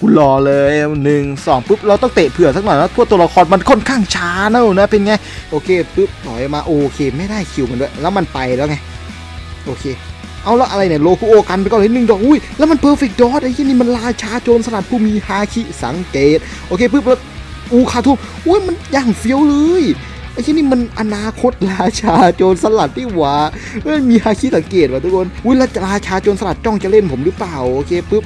กูรอเลยหนึ่งสองปุ๊บเราต้องเตะเผื่อสักหน่อยนะพวกตัวละครมันค่อนข้างช้านะนะเป็นไงโอเคปุ๊บถอยมาโอเค ไม่ได้คิวมันด้วยแล้วมันไปแล้วไงโอเค เอาแล้วอะไรเนี่ยโลคุโอกันไปก่อนเลยหนึ่งดอกอุ้ยแล้วมันเพอร์เฟกต์ดอทไอ้ที่นี่มันราชาโจรสลัดผู้มีฮาคิสังเกตโอเคปุ๊บแล้วอูคาทุอุ้ยมันอย่างเฟี้ยวเลยไอ้ที่นี่มันอนาคตราชาโจรสลัดที่หว่าเอ้ยมีฮาคิสังเกตว่ะทุกคนอุ้ยแล้วราชาโจรสลัดจ้องจะเล่นผมหรือเปล่าโอเคปุ๊บ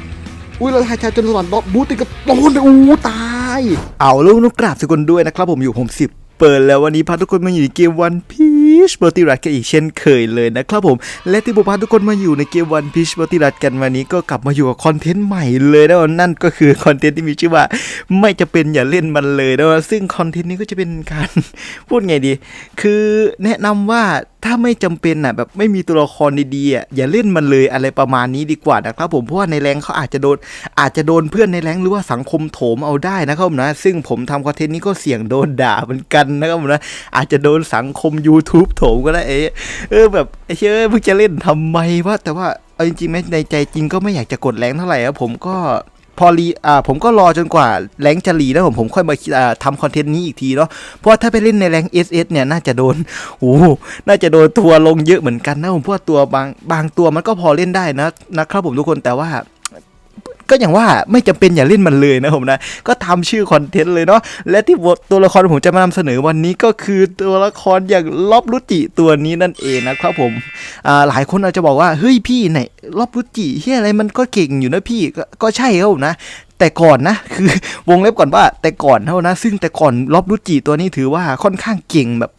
อุ้ยเราราชาโจนสวรรค์ดอบูติดกับโดนอู้ตาย เอาลูกนุกกราบสกุลด้วยนะครับผมอยู่ผมสิบเปิดแล้ววันนี้พาทุกคนมาอยู่ในเกมวันพีชบอติรัตกันอีกเช่นเคยเลยนะครับผม และที่ผมพาทุกคนมาอยู่ในเกมวันพีชบอติรัตกันวันนี้ก็กลับมาอยู่กับคอนเทนต์ใหม่เลยนะนั่นก็คือคอนเทนต์ที่มีชื่อว่าไม่จะเป็นอย่าเล่นมันเลยนะซึ่งคอนเทนต์นี้ก็จะเป็นการ พูดไงดี คือแนะนำว่า ถ้าไม่จำเป็นอะแบบไม่มีตัวละครดีๆอะอย่าเล่นมันเลยอะไรประมาณนี้ดีกว่านะครับผมเพราะว่าในแรงเขาอาจจะโดนอาจจะโดนเพื่อนในแรงหรือว่าสังคมโถมเอาได้นะครับผมนะซึ่งผมทำคอนเทนต์นี้ก็เสี่ยงโดนด่าเหมือนกันนะครับผมนะอาจจะโดนสังคม YouTube โถมก็ได้เอเออแบบไอ้เชื่อมึงจะเล่นทำไมวะแต่ว่าเอาจริงๆไหมในใจจริงก็ไม่อยากจะกดแรงเท่าไหร่ครับผมก็ พอรีอ่าผมก็รอจนกว่าแรงจะรีแล้วผมผมค่อยมาอ่าทำคอนเทนต์นี้อีกทีเนาะเพราะถ้าไปเล่นในแรง SS เนี่ยน่าจะโดนโอ้โหน่าจะโดนทัวลงเยอะเหมือนกันนะผมเพราะตัวบางบางตัวมันก็พอเล่นได้นะนะครับผมทุกคนแต่ว่า ก็อย่างว่าไม่จำเป็นอย่าเล่นมันเลยนะผมนะ ก็ทำชื่อคอนเทนต์เลยเนาะและที่ตัวละครผมจะมานำเสนอวันนี้ก็คือตัวละครอย่างลอบรุจิตัวนี้นั่นเองนะครับผมหลายคนอาจจะบอกว่าเฮ้ยพี่ไหนลอบรุจิเฮียอะไรมันก็เก่งอยู่นะพี่ก็ก็ใช่ครับผมนะแต่ก่อนนะคือวงเล็บก่อนว่าแต่ก่อนเท่านะ ซึ่งแต่ก่อนลอบรุจิตัวนี้ถือว่าค่อนข้างเก่งแบบ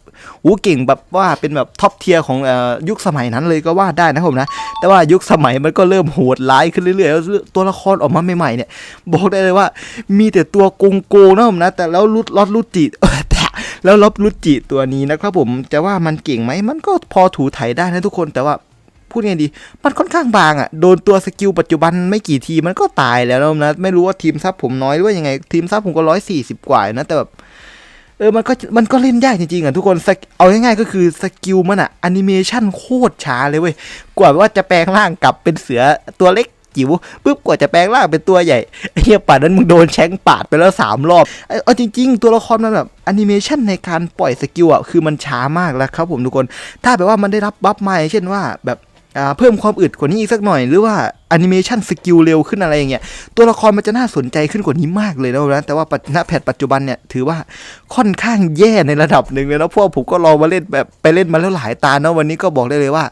อู้เก่งแบบว่าเป็นแบบท็อปเทียร์ของอยุคสมัยนั้นเลยก็ว่าได้นะครับผมนะ แต่ว่ายุคสมัยมันก็เริ่มโหดร้ายขึ้นเรื่อยๆแล้วตัวละครออกมาใหม่ๆเนี่ย บอกได้เลยว่ามีแต่ตัวโกงโกงนะผมนะ แต่แล้วลุดลอดลุดจิแล้วลอบลุดจิตัวนี้นะครับผมจะว่ามันเก่งไหมมันก็พอถูไถได้นะทุกคนแต่ว่าพูดไงดีมันค่อนข้างบางอะ่ะ โดนตัวสกิลปัจจุบันไม่กี่ทีมันก็ตายแล้วนะ ไม่รู้ว่าทีมซับผมน้อยหรือว่ายังไง ทีมซับผมก็ร้อยสี่สิบกว่านะ แต่แบบ เออมันก็มันก็เล่นยากจริงๆอะทุกคนเอาง่ายๆก็คือสกิลมันอะแอนิเมชันโคตรช้าเลยเว้ยกว่าว่าจะแปลงร่างกลับเป็นเสือตัวเล็กจิ๋วปุ๊บกว่าจะแปลงร่างเป็นตัวใหญ่เหี้ยป่านนั้นมึงโดนแชงปาดไปแล้วสามรอบไอ้เอาจริง ๆ ตัวละครมันแบบแอนิเมชันในการปล่อยสกิลอะคือมันช้ามากแล้วครับผมทุกคน ถ้าแบบว่ามันได้รับบัฟมาเช่นว่าแบบ เพิ่มความอึดกว่านี้อีกสักหน่อย หรือว่าแอนิเมชันสกิลเร็วขึ้นอะไรอย่างเงี้ยตัวละครมันจะน่าสนใจขึ้นกว่านี้มากเลยนะแต่ว่าณแพทปัจจุบันเนี่ยถือว่าค่อนข้างแย่ในระดับหนึ่งเลยนะพวกผมก็ลองมาเล่นแบบไปเล่นมาแล้วหลายตาเนาะวันนี้ก็บอกได้เลยว่า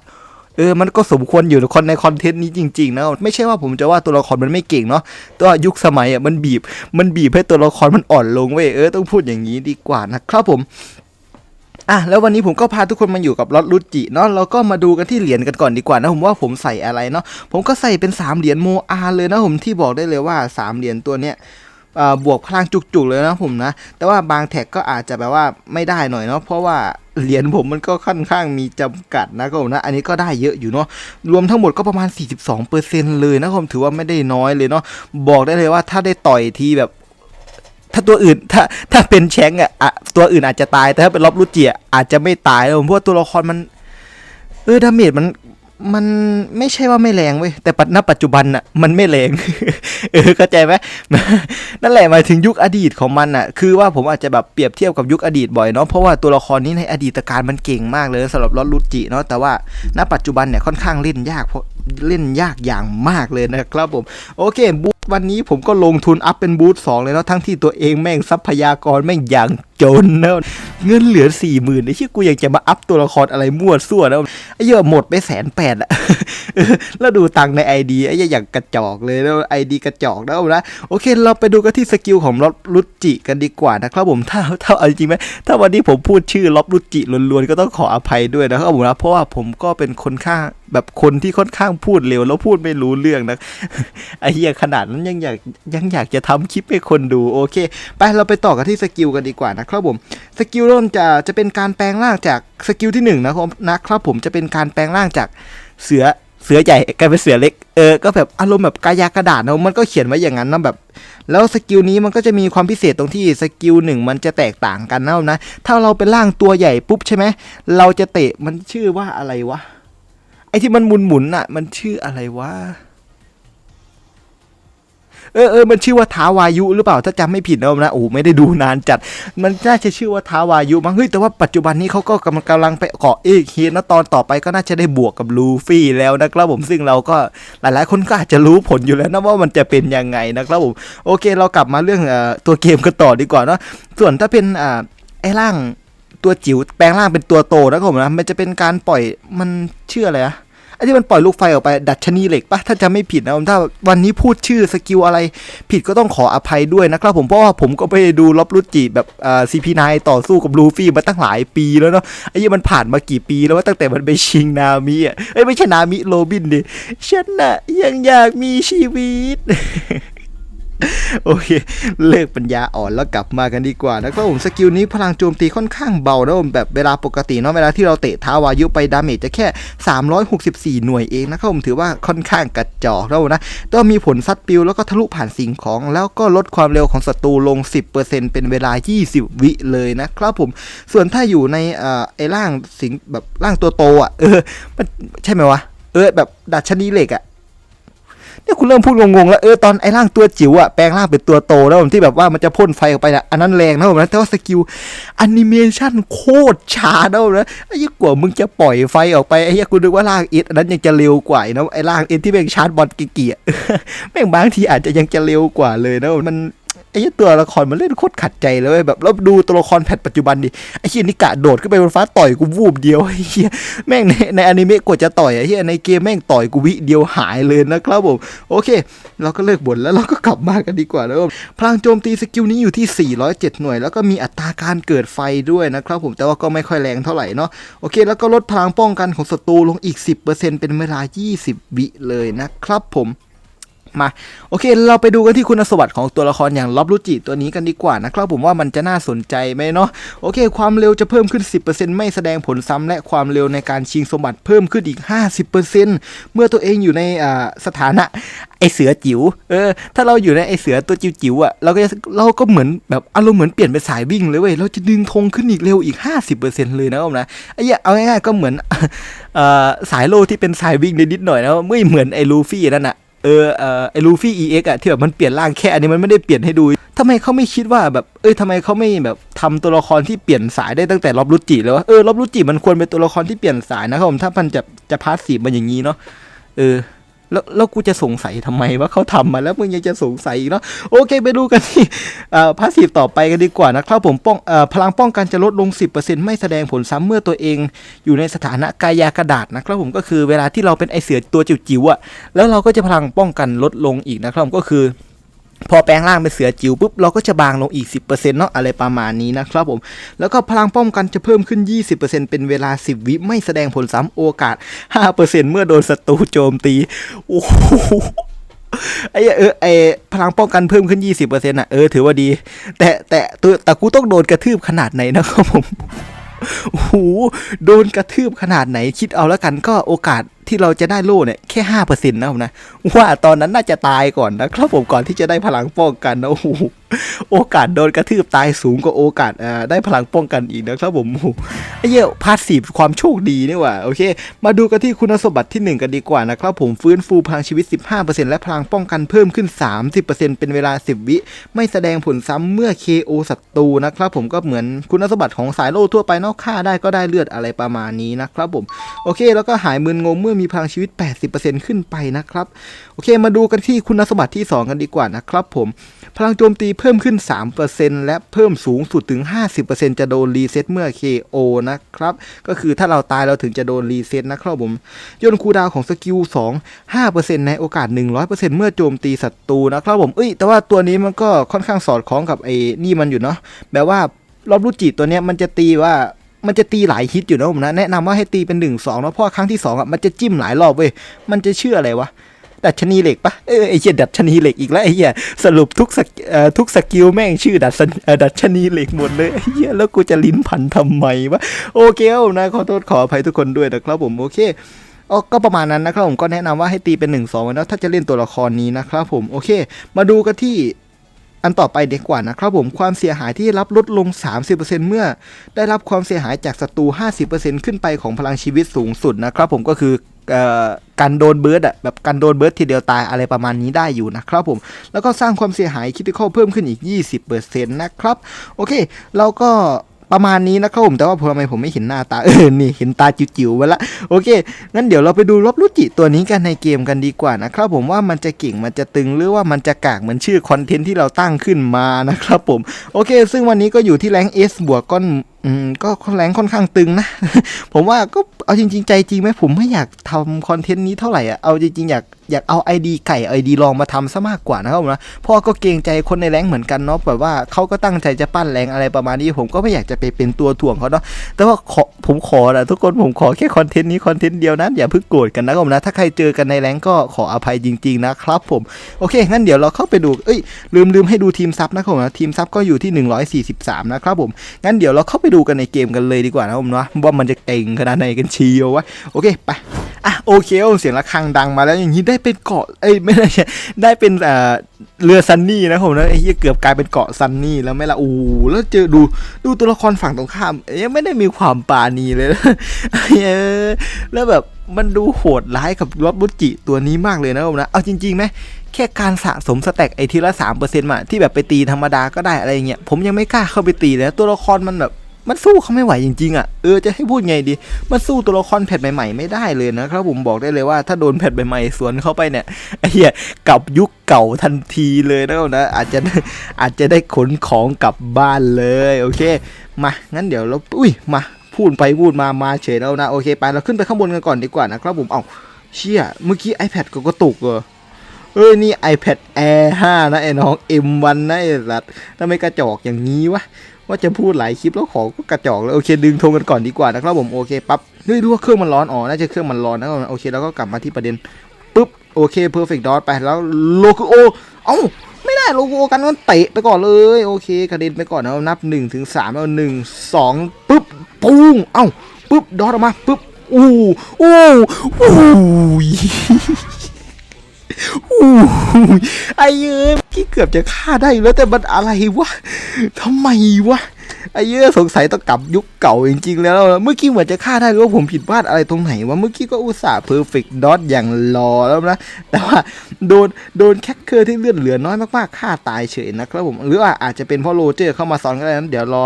เออ มันก็สมควรอยู่ในคอนในคอนเทนต์นี้จริงๆนะ ไม่ใช่ว่าผมจะว่าตัวละครมันไม่เก่งเนาะ ตัวยุคสมัยอะมันบีบ มันบีบให้ตัวละครมันอ่อนลงเว้ย เออต้องพูดอย่างนี้ดีกว่านะครับผม อะแล้ววันนี้ผมก็พาทุกคนมาอยู่กับลอตลุจิเนาะเราก็มาดูกันที่เหรียญกันก่อนดีกว่านะผมว่าผมใส่อะไรเนาะผมก็ใส่เป็น 3 เหรียญโมอาเลยนะผมที่บอกได้เลยว่า 3 เหรียญตัวเนี้ยบวกพลังจุกๆเลยนะผมนะ แต่ว่าบางแท็กก็อาจจะแบบว่าไม่ได้หน่อยเนาะเพราะว่าเหรียญผมมันก็ค่อนข้างมีจำกัดนะครับผมนะ อันนี้ก็ได้เยอะอยู่เนาะรวมทั้งหมดก็ประมาณ 42%เลยนะครับผมถือว่าไม่ได้น้อยเลยเนาะบอกได้เลยว่าถ้าได้ต่อยทีแบบ ถ้าตัวอื่นถ้าถ้าเป็นแชงอะตัวอื่นอาจจะตายแต่ถ้าเป็นล็อบลูเจียอาจจะไม่ตายผมเพราะว่าตัวละครมัน เออดาเมจมันมันไม่ใช่ว่าไม่แรงเว้ยแต่ปัจณปัจจุบันน่ะมันไม่แรง เออเข้าใจไหมนั่นแหละหมายถึงยุคอดีตของมันอะคือว่าผมอาจจะแบบเปรียบเทียบกับยุคอดีตบ่อยเนาะเพราะว่าตัวละครนี้ในอดีตการมันเก่งมากเลยสำหรับลอตลุจิเนาะแต่ว่าณปัจจุบันเนี่ยค่อนข้างเล่นยากเพราะเล่นยากอย่างมากเลยนะครับผม โอเคบู วันนี้ผมก็ลงทุนอัพเป็นบูธสองเลยเนาะทั้งที่ตัวเองแม่งทรัพยากรแม่งอย่าง จนนะเงินเหลือสี่หมื่นไอ้ที่กูอยากจะมาอัพตัวละครอะไรมั่วซั่วนะไอ้เหี้ยอะหมดไปแสนแปดอะแล้วดูตังในไอดีไอ้เหี้ยอย่างกระจอกเลยแล้วไอดีกระจอกนะนะโอเค เราไปดูกันที่สกิลของล็อบลุจิกันดีกว่านะครับผมถ้าถ้าเอาจริงไหมถ้าวันนี้ผมพูดชื่อล็อบลุจิล้วนๆก็ต้องขออภัยด้วยนะครับผมนะเพราะว่าผมก็เป็นคนข้างแบบคนที่ค่อนข้างพูดเร็วแล้วพูดไม่รู้เรื่องนะไอ้เหี้ยขนาดนั้นยังอยากยังอยากจะทำคลิปให้คนดูโอเค ไปเราไปต่อกันที่สกิลกันดีกว่านะครับผมสกิลเริ่มจะจะเป็นการแปลงร่างจากสกิลที่หนึ่งนะครับนะครับผมจะเป็นการแปลงร่างจากเสือเสือใหญ่กลายเป็นเสือเล็กเออก็แบบอารมณ์แบบกายากระดาษนะมันก็เขียนไว้อย่างนั้นนะแบบ แล้วสกิลนี้มันก็จะมีความพิเศษตรงที่สกิลหนึ่งมันจะแตกต่างกันนะนะถ้าเราเป็นร่างตัวใหญ่ปุ๊บใช่ไหมเราจะเตะมันชื่อว่าอะไรวะไอ้ที่มันหมุนหมุนๆอะมันชื่ออะไรวะ เออเออมันชื่อว่าท้าวายุหรือเปล่าถ้าจำไม่ผิดนะนะโอ้ไม่ได้ดูนานจัด มันน่าจะชื่อว่าท้าวายุมั้งเฮ้ยแต่ว่าปัจจุบันนี้เขาก็กำลังกำลังไปเกาะเอกเฮนะตอนต่อไปก็น่าจะได้บวกกับลูฟี่แล้วนะครับผมซึ่งเราก็หลายๆ คนก็อาจจะรู้ผลอยู่แล้วนะว่ามันจะเป็นยังไงนะครับผมโอเคเรากลับมาเรื่องอตัวเกมกันต่อดีกว่าเนาะส่วนถ้าเป็นอ่าไอ้ร่างตัวจิ๋วแปลงร่างเป็นตัวโตนะครับผมนะมันจะเป็นการปล่อยมันเชื่ออะไรอะ ไอ้ที่มันปล่อยลูกไฟออกไป ดัชนีเหล็กปะถ้าจะไม่ผิดนะผมถ้าวันนี้พูดชื่อสกิลอะไรผิดก็ต้องขออภัยด้วยนะครับผมเพราะว่าผมก็ไปดูลอบรุจิแบบอ่าซีพีนต่อสู้กับลูฟี่มาตั้งหลายปีแล้วเนาะไอ้ยี่มันผ่านมากี่ปีแล้วว่าตั้งแต่มันไปชิงนามิอะเอ้ยไม่ใช่นามิโรบินดิฉันน่ะยังอยากมีชีวิต โอเค เลิกปัญญาอ่อนแล้วกลับมากันดีกว่านะครับผมสกิลนี้พลังโจมตีค่อนข้างเบานะผมแบบเวลาปกติเนาะเวลาที่เราเตะท้าวายุไปดาเมจจะแค่ 364 หน่วยเองนะครับผมถือว่าค่อนข้างกระจอกแล้วนะก็มีผลซัดปิวแล้วก็ทะลุผ่านสิ่งของ แล้วก็ลดความเร็วของศัตรูลง 10%เป็นเวลา 20 วิเลยนะครับผม ส่วนถ้าอยู่ในเอ่อไอ้ร่างสิงแบบร่างตัวโตอะเออมันใช่ไหมวะเออแบบดัชนีเหล็กอะ เนี่ยคุณเริ่มพูดงงๆแล้วเออตอนไอ้ร่างตัวจิ๋วอะแปลงร่างเป็นตัวโตแล้วผมที่แบบว่ามันจะพ่นไฟออกไปอะอันนั้นแรงนะผมนะแต่ว่าสกิลแอนิเมชันโคตรช้านะผมนะไอ้ยี่กว่ามึงจะปล่อยไฟออกไปไอ้ยี่กูนึกว่าร่างเอ็ดอันนั้นยังจะเร็วกว่าอีกนะไอ้ร่างเอ็ดที่แม่งชาร์จบอลเกียร์แม่งบางทีอาจจะยังจะเร็วกว่าเลยนะมัน ไอ้ตัวละครมันเล่นโคตรขัดใจเลยเว้ยแบบแล้วดูตัวละครแพทปัจจุบันดิไอ้เฮียนี่กะโดดขึ้นไปบนฟ้าต่อยกูวูบเดียวไอ้เฮียแม่งในในอนิเมะกดจะต่อยไอ้เหี้ยในเกมแม่งต่อยกูวิเดียวหายเลยนะครับผมโอเค เราก็เลิกบ่นแล้วเราก็กลับมากันดีกว่านะครับพลังโจมตีสกิลนี้อยู่ที่ 407 หน่วย แล้วก็มีอัตราการเกิดไฟด้วยนะครับผมแต่ว่าก็ไม่ค่อยแรงเท่าไหร่เนาะโอเค แล้วก็ลดพลังป้องกันของศัตรูลงอีก 10%เป็นเวลา 20 วิเลยนะครับผม มาโอเค เราไปดูกันที่คุณสมบัติของตัวละครอย่างล็อบรุจิตัวนี้กันดีกว่านะครับผมว่ามันจะน่าสนใจไหมเนาะโอเค ความเร็วจะเพิ่มขึ้น 10%ไม่แสดงผลซ้ำและความเร็วในการชิงสมบัติเพิ่มขึ้นอีก 50%เมื่อตัวเองอยู่ในสถานะไอเสือจิ๋ว เออ ถ้าเราอยู่ในไอเสือตัวจิ๋วๆอะ เราก็จะเราก็เหมือนแบบอารมณ์เหมือนเปลี่ยนเป็นสายวิ่งเลยเว้ย เราจะดึงธงขึ้นอีกเร็วอีก 50%เลยนะครับนะไอ้เหี้ยเอาง่ายๆก็เหมือนออสายโลที่เป็นสายวิ่งนิดหน่อยนะไม่เหมือนไอลูฟี่นั่นอะ เออเออไอลูฟี่ EX อะที่แบบมันเปลี่ยนร่างแค่อันนี้มันไม่ได้เปลี่ยนให้ดูทำไมเขาไม่คิดว่าแบบเอ้ยทำไมเขาไม่แบบทำตัวละครที่เปลี่ยนสายได้ตั้งแต่รอบรุจิเลยวะเออรอบรุจิมันควรเป็นตัวละครที่เปลี่ยนสายนะครับผมถ้ามันจะจะพาสซีฟมันอย่างนี้เนาะเออ แล้วแล้วกูจะสงสัยทำไมว่าเขาทำมาแล้วมึงยังจะสงสัยอีกเนาะโอเคไปดูกันที่พาสซีฟต่อไปกันดีกว่านะครับผมป้องอพลังป้องกันจะลดลง 10%ไม่แสดงผลซ้ำเมื่อตัวเองอยู่ในสถานะกายากระดาษนะครับผมก็คือเวลาที่เราเป็นไอเสือตัวจิ๋วๆอะแล้วเราก็จะพลังป้องกันลดลงอีกนะครับผมก็คือ พอแปลงร่างเป็นเสือจิ๋วปุ๊บเราก็จะบางลงอีก 10%เนาะอะไรประมาณนี้นะครับผม แล้วก็พลังป้องกันจะเพิ่มขึ้น 20%เป็นเวลา 10 วิไม่แสดงผลซ้ำโอกาส 5%เมื่อโดนศัตรูโจมตี โอ้โหไอ้เออไอ้พลังป้องกันเพิ่มขึ้น 20%อน่ะเออถือว่าดี แต่แต่ตัวแต่กูต้องโดนกระทืบขนาดไหนนะครับผมโอ้โหโดนกระทืบขนาดไหนคิดเอาแล้วกันก็โอกาส ที่เราจะได้โล่เนี่ยแค่ห้าเปอร์เซ็นต์นะผมนะ ว่าตอนนั้นน่าจะตายก่อนนะครับผมก่อนที่จะได้พลังป้องกันนะโอ้โห โอกาสโดนกระทืบตายสูงกว่าโอกาสได้พลังป้องกันอีกนะครับผมไอ้เหี้ยพาสีฟความโชคดีนี่หว่าโอเค มาดูกันที่คุณสมบัติที่หนึ่งกันดีกว่านะครับผมฟื้นฟูพลังชีวิต 15%และพลังป้องกันเพิ่มขึ้น 30%เป็นเวลา 10 วิ ไม่แสดงผลซ้ำเมื่อ KO ศัตรูนะครับผมก็เหมือนคุณสมบัติของสายโล่ทั่วไปเนอกฆ่าได้ก็ได้เลือดอะไรประมาณนี้นะครับผมโอเค แล้วก็หายมึนงงเมื่อมีพลังชีวิต 80%ขึ้นไปนะครับ โอเค มาดูกันที่คุณสมบัติที่ 2 กันดีกว่านะครับผม พลังโจมตีเพิ่มขึ้น 3%และเพิ่มสูงสุดถึง 50%จะโดนรีเซ็ตเมื่อ KO นะครับ ก็คือถ้าเราตายเราถึงจะโดนรีเซ็ตนะครับผมย่นคูดาวของสกิล2 5%ในโอกาส 100%เมื่อโจมตีศัตรูนะครับผมเอ้ยแต่ว่าตัวนี้มันก็ค่อนข้างสอดคล้องกับไอ้นี่มันอยู่เนาะแบบว่ารอบรูจิตัวเนี้ยมันจะตีว่ามันจะตีหลายฮิตอยู่นะผมนะแนะนำว่าให้ตีเป็น 1 2 แล้วเพราะครั้งที่2อะมันจะจิ้มหลายรอบเว้ยมันจะเชื่ออะไรวะ ดัชนีเหล็กปะเออไอ้เหี้ยดัชนีเหล็กอีกแล้วไอ้เหี้ยสรุปทุกสกเอ่อทุกสกิลแม่งชื่อดัชดัชนีเหล็กหมดเลยไอ้เหี้ยแล้วกูจะลิ้นพันทำไมวะโอเคนะขอโทษขออภัยทุกคนด้วยนะครับผมโอเคอ๋อก็ประมาณนั้นนะครับผมก็แนะนำว่าให้ตีเป็น 1 2นะถ้าจะเล่นตัวละครนี้นะครับผมโอเค มาดูกันที่อันต่อไปเด็กกว่านะครับผมความเสียหายที่รับลดลง 30%เมื่อ ได้รับความเสียหายจากศัตรู 50%ขึ้นไปของพลังชีวิตสูงสุดนะครับผมก็คือ กันโดนเบิร์ดอะแบบกันโดนเบิร์ดทีเดียวตายอะไรประมาณนี้ได้อยู่นะครับผม แล้วก็สร้างความเสียหายคิด i ค a l เพิ่มขึ้นอีก 20%นะครับ โอเค เราก็ประมาณนี้นะครับผม แต่ว่าทำไมผมไม่เห็นหน้าตา เออ นี่เห็นตาจิ๋วๆไว้ละ โอเค งั้นเดี๋ยวเราไปดูรบรุจิตัวนี้กันในเกมกันดีกว่านะครับผมว่ามันจะเก่งมันจะตึงหรือว่ามันจะกากเหมือนชื่อคอนเทนต์ที่เราตั้งขึ้นมานะครับผม โอเค ซึ่งวันนี้ก็อยู่ที่แรงเอสบวกก้อน อืมก็แรงค่อนข้างตึงนะ ผมว่าก็เอาจริง ๆ ใจจริงไหมผมไม่อยากทำคอนเทนต์นี้เท่าไหร่อะ เอาจริง ๆ อยากอยากเอา ID ไก่ ID ลองมาทำซะมากกว่านะครับผมนะพราะก็เกรงใจคนในแรงเหมือนกันเนาะแบบว่าเขาก็ตั้งใจจะปั้นแรงอะไรประมาณนี้ ผมก็ไม่อยากจะไปเป็นตัวถ่วงเขาเนาะแต่ว่าขอผมขอนะทุกคนผมขอแค่คอนเทนต์นี้คอนเทนต์เดียวนะอย่าเพิ่งโกรธกันนะครับผมนะถ้าใครเจอกันในแรงก็ขออภัยจริง ๆ นะครับผมโอเคงั้นเดี๋ยวเราเข้าไปดูเอ้ยลืมลืมให้ดูทีมซับนะครับผมนะทีมซับก็อยู่ที่ 143 นะครับผมงั้นเดี๋ยวเราเข้าไปดูกันในเกมกันเลยดีกว่านะผมนะว่ามันจะเก่งขนาดไหนกันเชียววะโอเคไปอะโอเคเสียงระฆังดังมาแล้วอย่างนี้ได้เป็นเกาะเอ้ยไม่ได้ใช่ได้เป็นเอ่อเรือซันนี่นะผมนะไอ้เหี้ยเกือบกลายเป็นเกาะซันนี่แล้วไม่ละโอ้แล้วเจอดูดูตัวละครฝั่งตรงข้ามยังไม่ได้มีความปาณีเลยนะเออแล้วแบบมันดูโหดร้ายกับรถบุจิตัวนี้มากเลยนะผมนะเอาจริงๆไหมแค่การสะสมสแต็กไอทีละสามเปอร์เซ็นต์มาที่แบบไปตีธรรมดาก็ได้อะไรเงี้ยผมยังไม่กล้าเข้าไปตีเลยตัวละครมันแบบ มันสู้เขาไม่ไหวจริงๆอะเออจะให้พูดไงดี มันสู้ตัวละครแพทใหม่ๆไม่ได้เลยนะครับผมบอกได้เลยว่าถ้าโดนแพทใหม่ๆสวนเข้าไปเนี่ยไอ้เหี้ยกลับยุคเก่าทันทีเลยนะครับนะอาจจะอาจจะได้ขนของกลับบ้านเลยโอเค มางั้นเดี๋ยวเราอุ้ยมาพูดไปพูดมามาเฉยแล้วนะโอเคไปเราขึ้นไปข้างบนกันก่อนดีกว่านะครับผมเอาเชี่ยเมื่อกี้ iPad ก็กระตุกเหรอเอ้ยนี่ iPad Air 5 นะไอ้น้อง M1 นะไอ้สัตว์ทำไมกระจอกอย่างนี้วะ ว่าจะพูดหลายคลิปแล้วขอก็กระจอกเลยโอเค ดึงธงกันก่อนดีกว่านะครับผมโอเคปั๊บเฮ้ยรู้ว่าเครื่องมันร้อนอ๋อน่าจะเครื่องมันร้อนนะครับโอเคแล้วก็กลับมาที่ประเด็นปุ๊บโอเค perfect dot ไปแล้วโลคุโอเอ้าไม่ได้โลคโอกันมันเตะไปก่อนเลยโอเคกระเด็นไปก่อนนะนับ1นถึงสามแล้วหนึ่งสองปุ๊บปุ้งเอ้าปุ๊บดอทออกมาปุ๊บอู้อู้อู้ อู้ไอ้เอ้ยพี่เกือบจะฆ่าได้แล้วแต่มันอะไรวะทำไมวะ ไอ้เหี้ยสงสัยต้องกลับยุคเก่าจริงๆแล้ว เมื่อกี้เหมือนจะฆ่าได้หรือว่าผมผิดพลาดอะไรตรงไหนวะเมื่อกี้ก็อุตส่าห์เพอร์เฟกต์ดอทอย่างรอแล้วนะ แต่ว่าโดนโดนแคคเคอร์ที่เลือดเหลือน้อยมากๆฆ่าตายเฉยนะครับผมหรือว่าอาจจะเป็นเพราะโรเจอร์เข้ามาซ้อนก็ได้นั้นเดี๋ยวรอ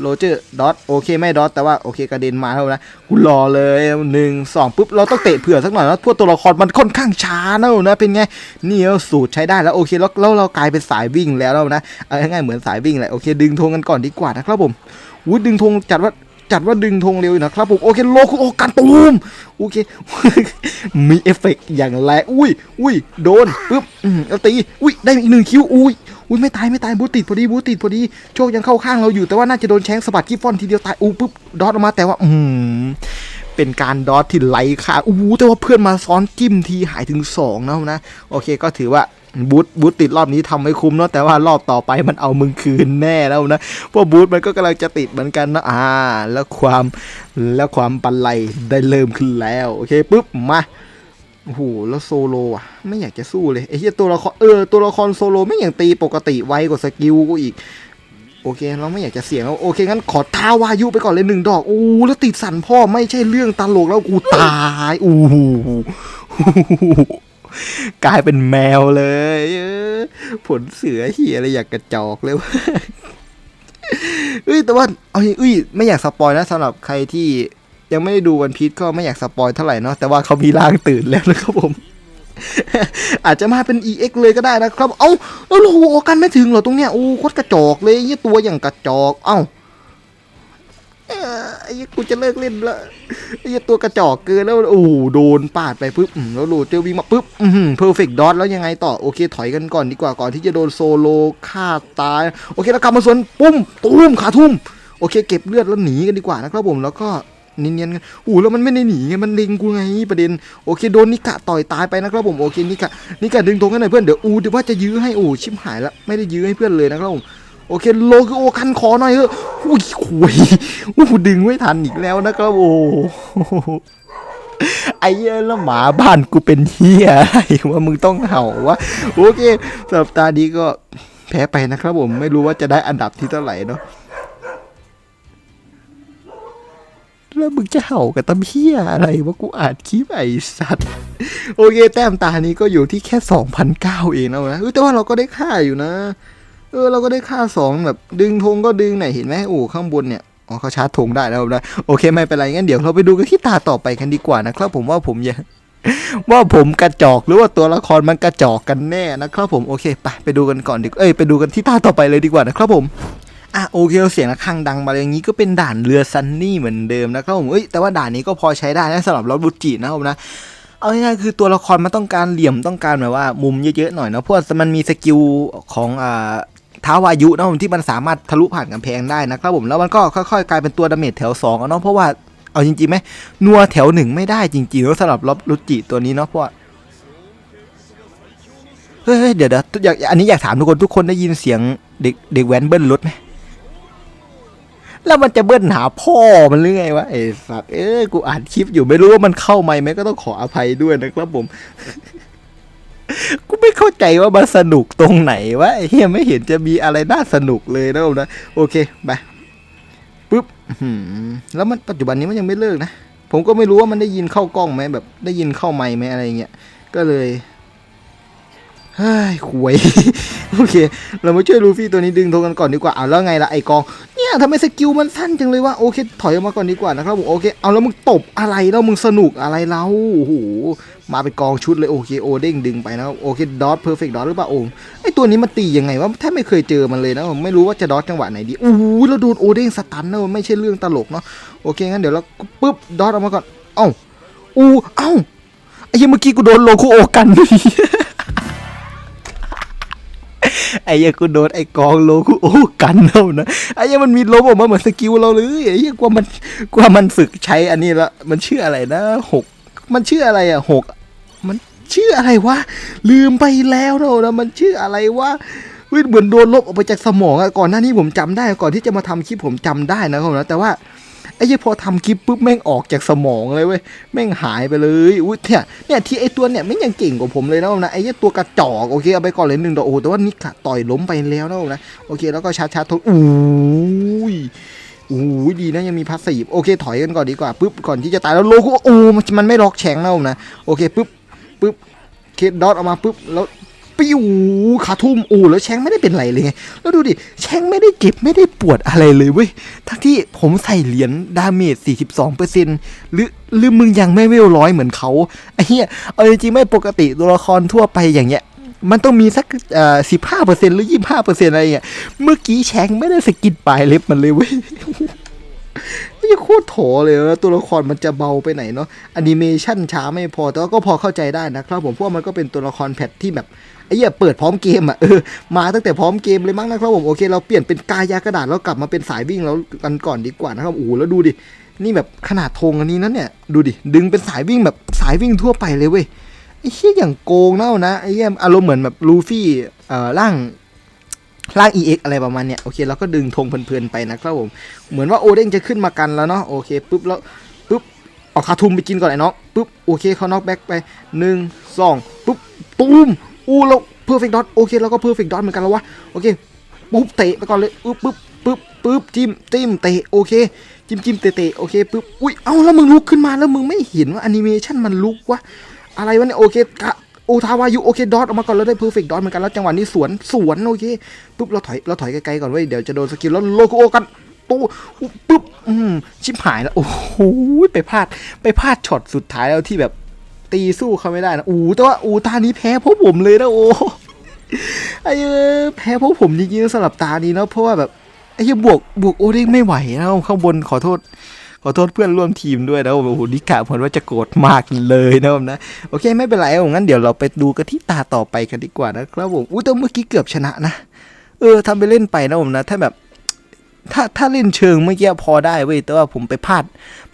โรเจอร์ดอทโอเคไม่ดอทแต่ว่าโอเคกระเด็นมาเท่านั้นกูรอเลยหนึ่งสองปุ๊บเราต้องเตะเผื่อสักหน่อยนะพวกตัวละครมันค่อนข้างช้านะนะเป็นไงนี่เอาสูตรใช้ได้แล้วโอเคแล้วเรากลายเป็นสายวิ่งแล้วนะเอาง่ายๆเหมือนสายวิ่งแหละโอเค ดึงธงกันก่อนดีกว่านะครับผมวุ้ยดึงธงจัดว่าจัดว่าดึงธงเร็วอยู่นะครับผมโอเคโลคุโอกันตูมโอเค มีเอฟเฟกต์อย่างแรงอุ้ยอุ้ยโดนปึ๊บอืมแล้วตีอุ้ยได้อีกหนึ่งคิวอุ้ยอุ้ยไม่ตายไม่ตายบูติดพอดีบูติดพอดีโชคยังเข้าข้างเราอยู่แต่ว่าน่าจะโดนแชงสะบัดกิฟฟอนทีเดียวตายอู้ปุ๊บดอทออกมาแต่ว่าอืมเป็นการดอทที่ไหลขาดอู้แต่ว่าเพื่อนมาซ้อนจิ้มทีหายถึง2นะนะโอเคก็ถือว่า บูทบูทติดรอบนี้ทำไม่คุ้มเนาะแต่ว่ารอบต่อไปมันเอามึงคืนแน่แล้วนะพราะบูทมันก็กำลังจะติดเหมือนกันนะอ่า แล้วความแล้วความปันไลได้เริ่มขึ้นแล้ว โอเคปุ๊บมาโอ้โหแล้วโซโลอะ ไม่อยากจะสู้เลยไอ้เหี้ยตัวละครเออตัวละครโซโลไม่อย่างตีปกติไวกว่าสกิลกูอีก โอเค เราไม่อยากจะเสี่ยงแล้วโอเค งั้นขอท้าวายุไปก่อนเลยหนึ่งดอกอู้แล้วติดสันพ่อไม่ใช่เรื่องตลกแล้วกูตายอู้หู กลายเป็นแมวเลย ผลเสือเหียอะไรอยากกระจอกเลยวะเอ้ยแต่ว่าเอาเอ้ยไม่อยากสปอยนะสำหรับใครที่ยังไม่ได้ดูวันพีชก็ไม่อยากสปอยเท่าไหร่เนาะแต่ว่าเขามีร่างตื่นแล้วนะครับผม อาจจะมาเป็น EX เลยก็ได้นะครับ เอ้าแล้วโลโอกันไม่ถึงเหรอตรงเนี้ยโอ้โคตรกระจอกเลยยี่ตัวอย่างกระจอก เอ้า เออไอ้เหี้ยกูจะเลิกเล่นละไอ้เหี้ยตัวกระจอกเกินแล้วโอ้โหโดนปาดไปปุ๊บอืมแล้วโลเจอวิ่งมาปุ๊บอืมเพอร์เฟกต์ดอทแล้วยังไงต่อโอเค ถอยกันก่อนดีกว่าก่อนที่จะโดนโซโลฆ่าตาย โอเค แล้วกลับมาสวนปุ้มตุ้มขาทุ่ม โอเค เก็บเลือดแล้วหนีกันดีกว่านะครับผมแล้วก็เนียนๆกันอู้แล้วมันไม่ได้หนีไงมันเล็งกูไงประเด็นโอเคโดนนิกะต่อยตายไปนะครับผมโอเคนิกะนิกะดึงตรงกันหน่อยเพื่อนเดี๋ยวอูเดี๋ยวว่าจะยื้อให้อูชิบหายแล้วไม่ได้ยื้อให้เพื่อนเลยนะครับผม โอเคโลคือโอคันคอหน่อยเอออุ้ยคุยอู้ดึงไม่ทันอีกแล้วนะครับโอ้โหไอ้เยแล้วหมาบ้านกูเป็นเฮียอะไรว่ามึงต้องเห่าวะโอเคสัปดาห์นี้ก็แพ้ไปนะครับผมไม่รู้ว่าจะได้อันดับที่เท่าไหร่เนาะแล้วมึงจะเห่ากับตำเพี้ยอะไรวะกูอ่านคลิปไอสัตว์ โอเค แต้มตานี้ก็อยู่ที่แค่สองพันเก้าเองนะเว้ยเออแต่ว่าเราก็ได้ค่าอยู่นะ เออเราก็ได้ค่าสองแบบดึงธงก็ดึงไหนอยเห็นไหมโอ้ข้างบนเนี่ยอ๋อเขาชาร์จธงได้แล้วนะโอเคไม่เป็นไรงั้นเดี๋ยวเราไปดูกันที่ตาต่อไปกันดีกว่านะครับ ผมว่าผมยังว่าผมกระจอกหรือว่าตัวละครมันกระจอกกันแน่นะครับผมโอเคไปไปดูกันก่อนดีเอ้ยไปดูกันที่ตาต่อไปเลยดีกว่านะครับผมอะโอเคเสียงระฆังดังมาอย่างนี้ก็เป็นด่านเรือซันนี่เหมือนเดิมนะครับผมเอ้ยแต่ว่าด่านนี้ก็พอใช้ได้นะสำหรับรถบุจินะครับผมนะเอาง่ายๆคือตัวละครมันต้องการเหลี่ยมต้องการแบบว่ามุมเยอะๆหน่อยนะเพราะมันมีสกิลของอ่า ท้าวายุนะผมที่มันสามารถทะลุผ่านกำแพงได้นะครับผมแล้วมันก็ค่อยๆ กลายเป็นตัวดาเมจแถวสองเนาะเพราะว่าเอาจริงๆไหมนัวแถวหนึ่งไม่ได้จริงๆแล้วสำหรับรถบุจิตัวนี้เนาะเพราะว่าเฮ้ยเดี๋ยวเดี๋ยวอยากอันนี้อยากถามทุกคนทุกคนได้ยินเสียงเด็กเด็กแว้นเบิ้ลรถไหมแล้วมันจะเบิ้ลหาพ่อมันหรือไงวะไอ้สัตว์เอ้ยกูอ่านคลิปอยู่ไม่รู้ว่ามันเข้าไหมไหมก็ต้องขออภัยด้วยนะครับผม กูไม่เข้าใจว่ามันสนุกตรงไหนวะไอ้เฮียไม่เห็นจะมีอะไรน่าสนุกเลยนะผมนะโอเคไปปุ๊บแล้วมันปัจจุบันนี้มันยังไม่เลิกนะผมก็ไม่รู้ว่ามันได้ยินเข้ากล้องไหมแบบ ได้ยินเข้าไมค์ไหมอะไรเงี้ยก็เลยเฮ้ยหวยโอเค เรามาช่วยลูฟี่ตัวนี้ดึงโทรกันก่อนดีกว่าเอาแล้วไงล่ะไอกอง เนี่ยทำไมสกิลมันสั้นจังเลยวะโอเค ถอยออกมาก่อนดีกว่านะครับผมโอเค เอาแล้วมึงตบอะไรแล้วมึงสนุกอะไรเราโอ้โห มาเป็นกองชุดเลยโอเคโอเด้งดึงไปนะครับโอเคดอทเพอร์เฟกต์ดอทหรือเปล่าโอ้ไอตัวนี้มันตียังไงวะแทบไม่เคยเจอมันเลยนะผมไม่รู้ว่าจะดอทจังหวะไหนดีโอ้โหแล้วโดนโอเด้งสตันนะไม่ใช่เรื่องตลกเนาะโอเคงั้นเดี๋ยวเราปุ๊บดอทออกมาก่อนเอ้าอู้เอ้าไอ้ยังเมื่อกี้กูโดนโลคุโอกันไอ้ยังกูโดนไอ้กองโลคุโอกันเท่านะไอ้ยังมันมีลมออกมาเหมือนสกิลเราเลยไอ้ยังกว่ามันกว่ามันฝึกใช้อันนี้ละมันชื่ออะไรนะหก มันชื่ออะไรอะหกมันชื่ออะไรวะลืมไปแล้วเท่านะมันชื่ออะไรวะเฮ้ยเหมือนโดนลบออกไปจากสมองอะก่อนหน้านี้ผมจำได้ก่อนที่จะมาทำคลิปผมจำได้นะครับนะแต่ว่าไอ้เหี้ยพอทำคลิปปุ๊บแม่งออกจากสมองเลยเว้ยแม่งหายไปเลยอุ้ยเนี่ยเนี่ยที่ไอ้ตัวเนี่ยแม่งยังเก่งกว่าผมเลยนะนะไอ้เหี้ยตัวกระจอกโอเคเอาไปก่อนเลยหนึ่งดอกโอ้แต่ว่านิกะต่อยล้มไปแล้วนะนะโอเคแล้วก็ชาร์จชาร์จทนอู้ย โอ้ยดีนะยังมีพาสซีฟโอเคถอยกันก่อนดีกว่าปุ๊บก่อนที่จะตายแล้วโลกุโอ้มันไม่ล็อกแฉงนะนะโอเคปุ๊บปุ๊บเคดดอทออกมาปุ๊บแล้วปิ้วขาทุ่มโอ้แล้วแชงไม่ได้เป็นไรเลยไงแล้วดูดิแชงไม่ได้เจ็บไม่ได้ปวดอะไรเลยเว้ยทั้งที่ผมใส่เหรียญดาเมจ 42%หรือหรือมึงยังไม่เวลร้อยเหมือนเขาไอ้เหี้ยเอาจริงๆไม่ปกติตัวละครทั่วไปอย่างเงี้ย มันต้องมีสักอ่อสิบห้าเปอร์เซ็นต์หรือยี่ห้าเปอร์เซ็นต์อะไรเงี้ยเมื่อกี้แชงไม่ได้สกินปลายเล็บมันเลยเว้ยนี่โคตรโถเลยนะตัวละครมันจะเบาไปไหนเนาะแอนิเมชันช้าไม่พอ แต่ว่าก็พอเข้าใจได้นะครับผมเพราะว่ามันก็เป็นตัวละครแพทที่แบบไอ้เหี้ยเปิดพร้อมเกมอะเออมาตั้งแต่พร้อมเกมเลยมั้งนะครับผมโอเค เราเปลี่ยนเป็นกายากระดาษแล้วกลับมาเป็นสายวิ่งแล้วกันก่อนดีกว่านะครับโอ้โหแล้วดูดินี่แบบขนาดธงอันนี้นะเนี่ยดูดิดึงเป็นสายวิ่งแบบสายวิ่งทั่วไปเลยเว้ย ไอ้เหี้ยอย่างโกงเน่านะไอ้เหี้ยอารมณ์เหมือนแบบลูฟี่เอ่อร่างร่าง EX อะไรประมาณเนี้ยโอเคเราก็ดึงธงเพลินๆไปนะครับผมเหมือนว่าโอเด้งจะขึ้นมากันแล้วเนาะโอเคปุ๊บแล้วปุ๊บเอาคาทุมไปกินก่อนไอ้น้องปุ๊บโอเคเขาน็อกแบ็กไปหนึ่งสองปุ๊บตูมอู้แล้วเพอร์เฟกต์ดอทโอเคแล้วก็เพอร์เฟกต์ดอทเหมือนกันแล้ววะโอเคปุ๊บเตะไปก่อนเลยปุ๊บปุ๊บปุ๊บปุ๊บจิ้มจิ้มเตะโอเคจิ้มจิ้มเตะเตะโอเคปุ๊บอุ้ยเอ้าแล้วมึงลุกขึ้นมาแล้วมึงไม่เห็นว่าแอนิเมชันมันลุกวะ อะไรวะเนี่ยโอเคกะโอทาวายุโอเคดอทออกมาก่อนแล้วได้เพอร์เฟกต์ดอทเหมือนกันแล้วจังหวะนี้สวนสวนโอเคปุ๊บเราถอยเราถอยไกลๆก่อนเว้ยเดี๋ยวจะโดนสกิลแล้วโลโกโอกันตู้ปุ๊บอืมชิบหายแล้วโอ้โหไปพลาดไปพลาดช็อตสุดท้ายแล้วที่แบบตีสู้เขาไม่ได้นะอู้แต่ว่าอู้ตานี้แพ้เพราะผมเลยนะโอ้ไอ้เออแพ้เพราะผมจริงๆสำหรับตานี้เนาะเพราะว่าแบบไอ้เหี้ยบวกบวกโอเด้งไม่ไหวนะข้างบนขอโทษ ขอโทษเพื่อนร่วมทีมด้วยนะโอ้โหนิกะผมว่าจะโกรธมากเลยนะผมนะโอเคไม่เป็นไรผมงั้นเดี๋ยวเราไปดูกันที่ตาต่อไปกันดีกว่านะครับผมอุ้ยแต่เมื่อกี้เกือบชนะนะเออทำไปเล่นไปนะผมนะ ถ้าแบบถ้าถ้าเล่นเชิงเมื่อกี้พอได้เว้ยแต่ว่าผมไปพลาด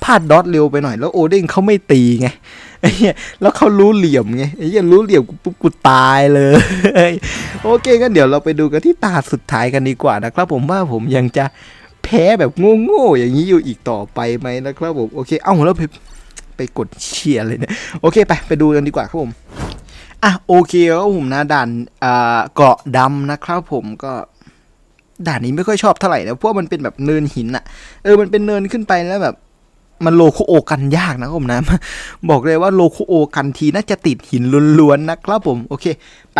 พลาดดอทเร็วไปหน่อย แล้วโอเด้งเขาไม่ตีไงไอ้เหี้ยแล้วเขารู้เหลี่ยมไงไอ้เหี้ยรู้เหลี่ยมกูปุ๊บกูตายเลย โอเคงั้นเดี๋ยวเราไปดูกันที่ตาสุดท้ายกันดีกว่านะครับ ผมว่าผมยังจะ พ้แบบโง่ๆอย่างนี้อยู่อีกต่อไปไหมนะครับผมโอเค เอ้าแล้วไปไปกดเชียร์เลยเนี่ยโอเคไปไปดูกันดีกว่าครับผมอะโอเคครับผมนะด่านอ่าเกาะดำนะครับผมก็ด่านนี้ไม่ค่อยชอบเท่าไหร่นะเพราะมันเป็นแบบเนินหินอะเออมันเป็นเนินขึ้นไปแล้วแบบมันโลคุโอกันยากนะครับผมนะ บอกเลยว่าโลคุโอกันทีน่าจะติดหินล้วนๆนะครับผม โอเค ไป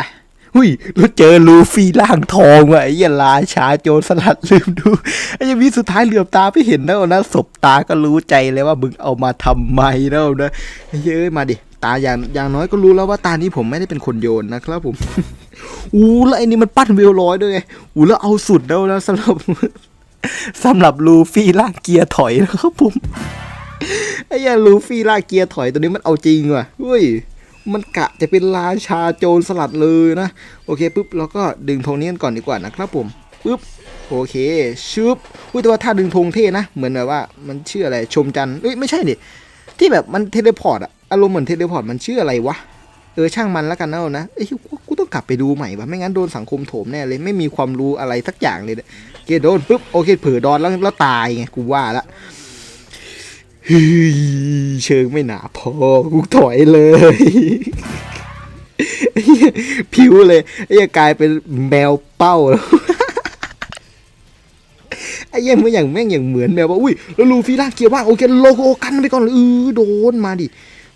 หุยแล้วเจอลูฟี่ล่างทองว่ะไอ้เหี้ยราชาโจรสลัดลืมดูไอ้ยังมีสุดท้ายเหลือบตาไปเห็นนะนะสบตาก็รู้ใจเลยว่ามึงเอามาทำไมนะนะไอ้เยเอ้ยมาดิตาอย่างอย่างน้อยก็รู้แล้วว่าตานี้ผมไม่ได้เป็นคนโยนนะครับผมอู้แล้วไอ้นี่มันปั้นเวลร้อยด้วยไงอู้แล้วเอาสุดแล้วนะสำหรับสำหรับลูฟี่ลากเกียร์ถอยนะครับผมไอ้เหี้ยลูฟี่ลากเกียร์ถอยตัวนี้มันเอาจริงว่ะเฮ้ย มันกะจะเป็นราชาโจรสลัดเลยนะ โอเคปุ๊บเราก็ดึงธงนี้กันก่อนดีกว่านะครับผมปุ๊บโอเคชึบอุ้ยแต่ว่าถ้าดึงธงเท่นะ เหมือนแบบว่ามันชื่ออะไรชมจันเอ้ยไม่ใช่ดิที่แบบมันเทเลพอร์ตอะอารมณ์เหมือนเทเลพอร์ตมันชื่ออะไรวะเออช่างมันแล้วกันนะเอานะเอ้ยกูกูต้องกลับไปดูใหม่ว่ะไม่งั้นโดนสังคมโถมแน่เลยไม่มีความรู้อะไรสักอย่างเลยเนี่ยโอเคโดนปุ๊บโอเคเผลอดอนแล้วแล้วตายไงกูว่าละ เฮ้ยเชิงไม่หนาพอกูถอยเลยไอ้เหี้ยผิวเลยไอ้ยกลายเป็นแมวเป้าแล้วไอ้เหี้ยมันอย่างแม่งอย่างเหมือนแมวว่าอุ้ยแล้วลูฟี่ล่ากเกียร์ว่างโอเคโลโก้กันไปก่อนเลยเออโดนมาดิ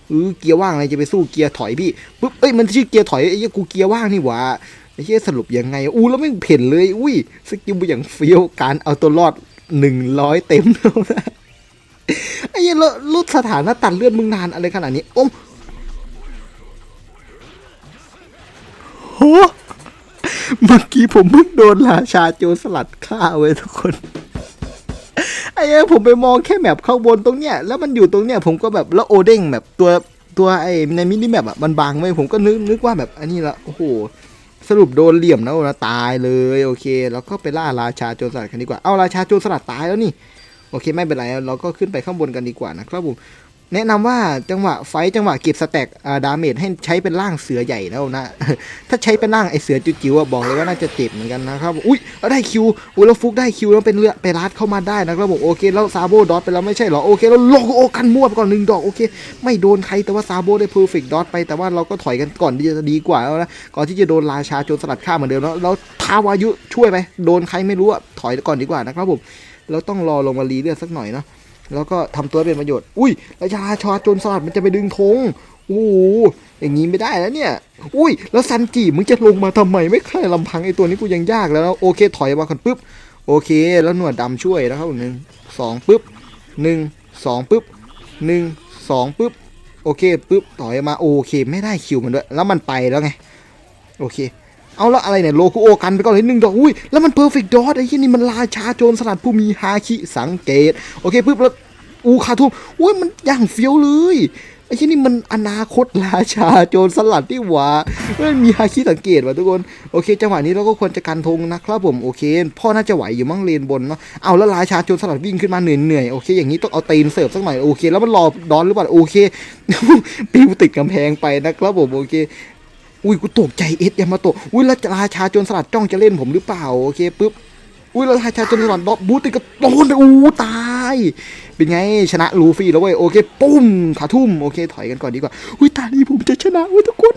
เออเกียร์ว่างอะไรจะไปสู้เกียร์ถอยพี่ปุ๊บเอ้ยมันชื่อเกียร์ถอยไอ้เหี้ยกูเกียร์ว่างนี่หว่าไอ้เหี้ยสรุปยังไงอู้แล้วไม่เพ่นเลย อุ้ยสกิลอย่างเฟี้ยวการเอาตัวรอดหนึ่งร้อยเต็มแล้วนะ ไอ้เหี้ยแล้วลดสถานะตัดเลือดมึงนานอะไรขนาดนี้โอ้มโหเมื่อกี้ผมเพิ่งโดนราชาโจรสลัดฆ่าไว้ยทุกคนไอ้เอ้ยผมไปมองแค่แมปข้างบนตรงเนี้ยแล้วมันอยู่ตรงเนี้ยผมก็แบบแล้วโอเด้งแบบตัวตัวไอ้ในมินิแมปอะมันบางไว้ผมก็นึกนึกว่าแบบอันนี้ละโอ้โหสรุปโดนเหลี่ยมนะนะตายเลยโอเค แล้วก็ไปล่าราชาโจรสลัดกันดีกว่าเอาราชาโจรสลัดตายแล้วนี่ โอเคไม่เป็นไรเราก็ขึ้นไปข้างบนกันดีกว่านะครับผมแนะนำว่าจังหวะไฟจังหวะเก็บสแต็กดาเมจให้ใช้เป็นร่างเสือใหญ่แล้วนะ ถ้าใช้เป็นร่างไอเสือจิ๋วๆบอกเลยว่าน่าจะเจ็บเหมือนกันนะครับอุ้ยได้คิวอุ้ยแล้วฟุกได้คิวแล้วเป็นเลือไปรัดเข้ามาได้นะครับผมโอเคแล้วซาโบดอทไปแล้วไม่ใช่หรอโอเคแล้วโลโอกันมั่วไปก่อนหนึ่งดอกโอเค ไม่โดนใครแต่ว่าซาโบได้เพอร์เฟกต์ดอทไปแต่ว่าเราก็ถอยกันก่อนที่จะดีกว่าแล้วนะก่อนที่จะโดนราชาโจรสลัดฆ่าเหมือนเดิมแล้วแล้วทาวายุช่วยไปโดนใครไม่รู้อะถอยก่อนดีกว่านะครับผม เราต้องรอลงมารีเลือดสักหน่อยนะแล้วก็ทำตัวเป็นประโยชน์ อุ้ยราชาชาโจรสลัดมันจะไปดึงธงโอ้อย่างนี้ไม่ได้แล้วเนี่ย อุ้ย แล้วซันจิมึงจะลงมาทำไม ไม่ใช่ลำพังไอตัวนี้กูยังยากแล้ว โอเค ถอยมาก่อนปุ๊บ โอเค แล้วหนวดดำช่วยนะครับหนึ่งสองปุ๊บหนึ่งสองปุ๊บหนึ่งสองปุ๊บ โอเคปุ๊บ ถอยมา โอเค ไม่ได้คิวมันด้วย แล้วมันไปแล้วไง โอเค เอาแล้วอะไรเนี่ยโลคุโอกันไปก่อนเลยหนึ่งดอกอุ้ยแล้วมันเพอร์เฟกต์ดอทไอ้ที่นี่มันราชาโจรสลัดผู้มีฮาคิสังเกต โอเคปุ๊บแล้วอูคาทุมอุ้ยมันอย่างเฟี้ยวเลยไอ้ที่นี่มันอนาคตราชาโจรสลัดที่หว่ามันมีฮาคิสังเกตว่ะทุกคนโอเคจังหวะนี้เราก็ควรจะกันธงนะครับผมโอเค พ่อน่าจะไหวอยู่มั้งเลนบนเนาะเอาแล้วราชาโจรสลัดวิ่งขึ้นมาเหนื่อยเหนื่อยโอเคอย่างนี้ต้องเอาตีนเสิร์ฟสักหน่อยโอเคแล้วมันรอดอนหรือเปล่าโอเค ปิวติดกำแพงไปนะครับผมโอเค อุ้ยกูตกใจเอสยามาโตะอุ้ยแล้วราชาโจรสลัดจ้องจะเล่นผมหรือเปล่าโอเคปุ๊บอุ้ยแล้วราชาโจรสลัดดอกบูติดก็โดนอู้ตาย เป็นไงชนะลูฟี่แล้วเว้ยโอเคปุ้มขาทุ่มโอเคถอยกันก่อนดีกว่าอุ้ยตานี้ผมจะชนะเว้ยทุกคน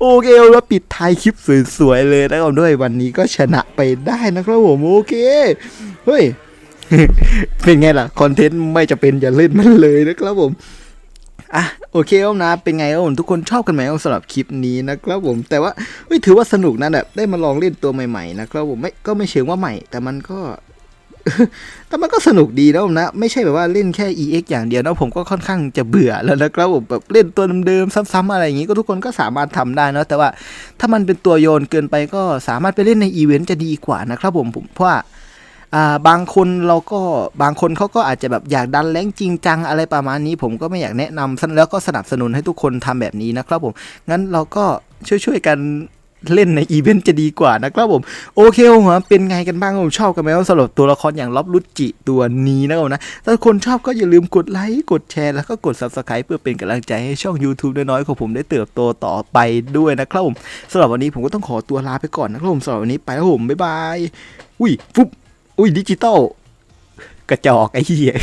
โอเคแล้วปิดท้ายคลิปสวยๆเลยนะครับด้วยวันนี้ก็ชนะไปได้นะครับผมโอเคเฮ้ยเป็นไงล่ะ คอนเทนต์ไม่จะเป็นอย่าเล่นมันเลยนะครับผม อะโอเคครับนะ เป็นไงครับผมทุกคนชอบกันไหมสำหรับคลิปนี้นะครับผมแต่ว่าถือว่าสนุกนะแบบได้มาลองเล่นตัวใหม่ๆนะครับผมไม่ก็ไม่เชิงว่าใหม่ แต่มันก็แต่มันก็สนุกดีนะผมนะ ไม่ใช่แบบว่าเล่นแค่ EX อย่างเดียวนะผมก็ค่อนข้างจะเบื่อแล้วนะครับผมแบบเล่นตัวเดิมๆซ้ำๆอะไรอย่างนี้ก็ทุกคนก็สามารถทำได้นะแต่ว่าถ้ามันเป็นตัวโยนเกินไปก็สามารถไปเล่นในอีเวนต์จะดีกว่านะครับผมผมเพราะว่า บางคนเราก็บางคนเขาก็อาจจะแบบอยากดันแรงจริงจังอะไรประมาณนี้ ผมก็ไม่อยากแนะนำแล้วก็สนับสนุนให้ทุกคนทำแบบนี้นะครับผมงั้นเราก็ช่วยๆกันเล่นในอีเวนต์จะดีกว่านะครับผม โอเคผมว่าเป็นไงกันบ้างผมชอบกันไหมสำหรับตัวละครอย่างล็อบลุจิตัวนี้นะครับนะถ้าคนชอบก็อย่าลืมกดไลค์กดแชร์แล้วก็กด subscribe เพื่อเป็นกำลังใจให้ช่อง YouTube น้อยๆของผมได้เติบโตต่อไปด้วยนะครับผมสำหรับวันนี้ผมก็ต้องขอตัวลาไปก่อนนะครับผมสำหรับวันนี้ไปแล้วผมบ๊ายบายอุ้ยฟุ๊บ อุ้ยดิจิตอลกระจอกไอ้เหี้ย